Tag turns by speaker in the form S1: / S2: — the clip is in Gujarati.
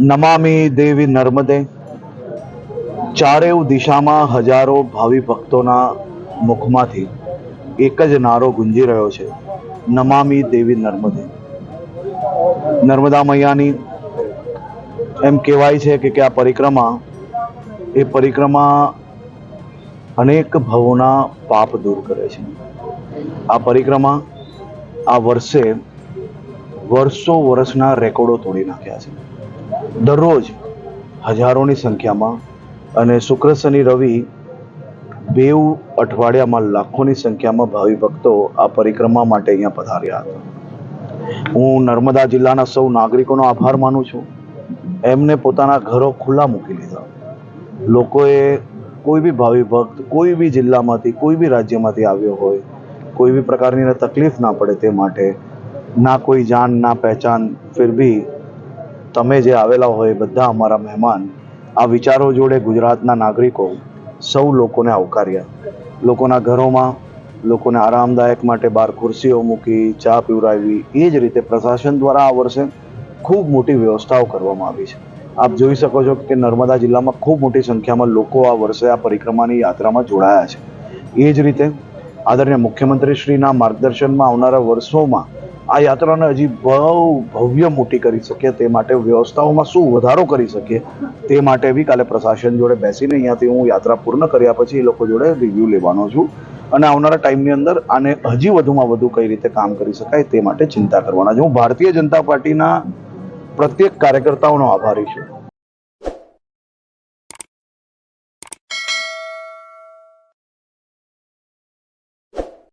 S1: નમામી દેવી નર્મદે ચારેવ દિશામાં હજારો ભાવિ ભક્તોના મુખમાંથી એક જ નારો ગુંજી રહ્યો છે. નમામી દેવી નર્મદે. નર્મદા મૈયાની એમ કહેવાય છે કે કે આ પરિક્રમા, એ પરિક્રમા અનેક ભવોના પાપ દૂર કરે છે. આ પરિક્રમા આ વર્ષે વર્ષો વર્ષના રેકોર્ડો તોડી નાખ્યા છે. દરરોજ હજારોની સંખ્યામાં અને શુક્ર, શનિ, રવિ બેઉ અઠવાડિયામાં લાખોની સંખ્યામાં ભાવિ ભક્તો આ પરિક્રમા માટે અહીંયા પધાર્યા હતા. હું નર્મદા જિલ્લાના સૌ નાગરિકોનો આભાર માનું છું. એમને પોતાના ઘરો ખુલ્લા મૂકી લીધા લોકોએ કોઈ બી ભાવિ ભક્ત, કોઈ બી જિલ્લામાંથી, કોઈ બી રાજ્યમાંથી આવ્યો હોય, કોઈ બી પ્રકારની તકલીફ ના પડે તે માટે ના કોઈ જાન, ના પહેચાન, ફિર બી તમે જે આવેલા હોય બધા અમારા મહેમાન, આ વિચારો જોડે ગુજરાતના નાગરિકો સૌ લોકોને આવકાર્યા. લોકોના ઘરોમાં, લોકોને આરામદાયક માટે બહાર ખુરશીઓ મૂકી, ચા પીવડાવી, એ જ રીતે પ્રશાસન દ્વારા આ વર્ષે ખૂબ મોટી વ્યવસ્થાઓ કરવામાં આવી છે. આપ જોઈ શકો છો કે નર્મદા જિલ્લામાં ખૂબ મોટી સંખ્યામાં લોકો આ વર્ષે આ પરિક્રમાની યાત્રામાં જોડાયા છે. એ જ રીતે આદરણીય મુખ્યમંત્રી શ્રીના માર્ગદર્શનમાં આવનારા વર્ષોમાં આ યાત્રાને હજી બહુ ભવ્ય મોટી કરી શકીએ તે માટે વ્યવસ્થાઓમાં શું વધારો કરી શકીએ તે માટે બી કાલે પ્રશાસન જોડે બેસીને અહીંયાથી હું યાત્રા પૂર્ણ કર્યા પછી એ લોકો જોડે રિવ્યૂ લેવાનો છું. અને આવનારા ટાઈમની અંદર આને હજી વધુમાં વધુ કઈ રીતે કામ કરી શકાય તે માટે ચિંતા કરવાના છે. હું ભારતીય જનતા પાર્ટીના પ્રત્યેક કાર્યકર્તાઓનો આભારી છું.